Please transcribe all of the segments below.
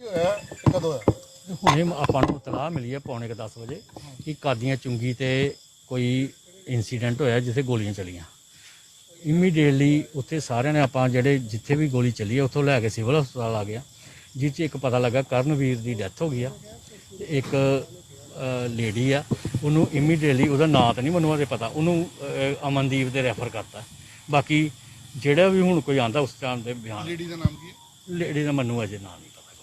ਹੋਇਆ ਤੇ ਕਦੋਂ ਹੋਇਆ ਹੁਣੇ ਆਪਾਂ ਨੂੰ ਇਤਲਾਹ ਮਿਲੀ ਹੈ ਪੌਣੇ ਕੁ 10 ਵਜੇ ਕਿ ਕਾਦੀਆਂ ਚੁੰਗੀ ਤੇ ਕੋਈ ਇਨਸੀਡੈਂਟ ਹੋਇਆ ਜਿੱਥੇ ਗੋਲੀਆਂ ਚਲੀਆਂ। ਇਮੀਡੀਏਟਲੀ ਉੱਥੇ ਸਾਰਿਆਂ ਨੇ ਆਪਾਂ ਜਿਹੜੇ ਜਿੱਥੇ ਵੀ ਗੋਲੀ ਚੱਲੀ ਹੈ ਉੱਥੋਂ ਲੈ ਕੇ ਸਿਵਲ ਹਸਪਤਾਲ ਆ ਗਿਆ ਜਿਸ 'ਚ ਇੱਕ ਪਤਾ ਲੱਗਾ ਕਰਨਵੀਰ ਦੀ ਡੈਥ ਹੋ ਗਈ ਆ। ਤੇ ਇੱਕ ਲੇਡੀ ਆ ਉਹਨੂੰ ਇਮੀਡੀਏਟਲੀ ਉਹਦਾ ਨਾਂ ਤਾਂ ਨਹੀਂ ਮੈਨੂੰ ਅਜੇ ਪਤਾ ਉਹਨੂੰ ਅਹ, ਅਮਨਦੀਪ ਦੇ ਰੈਫਰ ਕਰਤਾ। ਬਾਕੀ ਜਿਹੜਾ ਵੀ ਹੁਣ ਕੋਈ ਆਂਦਾ ਉਸ ਟਾਈਮ ਦੇ ਬਿਆਨ ਲੇਡੀ ਦਾ ਨਾਮ ਕੀ ਹੈ? ਲੇਡੀ ਦਾ ਮੈਨੂੰ ਅਜੇ ਨਾਂ ਨਹੀਂ ਪਤਾ।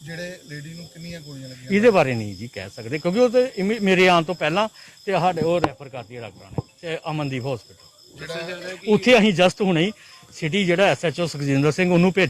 ਜਿਹੜੇ ਲੇਡੀ ਨੂੰ ਕਿੰਨੀਆਂ ਗੋਲੀਆਂ ਲੱਗੀਆਂ ਇਹਦੇ ਬਾਰੇ ਨਹੀਂ ਜੀ ਕਹਿ ਸਕਦੇ ਕਿਉਂਕਿ ਉਹ ਤੇ ਇਮੀ- ਮੇਰੇ ਆਉਣ ਤੋਂ ਪਹਿਲਾਂ ਤੇ ਸਾਡੇ ਉਹ ਰੈਫਰ ਕਰਤੀ ਹੈ ਡਾਕਟਰਾਂ ਨੇ ਤੇ ਅਮਨਦੀਪ ਹਸਪੀਟਲ ਜਿਹੜਾ ਉੱਥੇ ਅਸੀਂ ਜਸਟ ਹੁਣੇ ਸਿਟੀ ਜਿਹੜਾ ਐਸਐਚਓ ਸੁਖਜਿੰਦਰ ਸਿੰਘ ਉਹਨੂੰ ਭੇਜ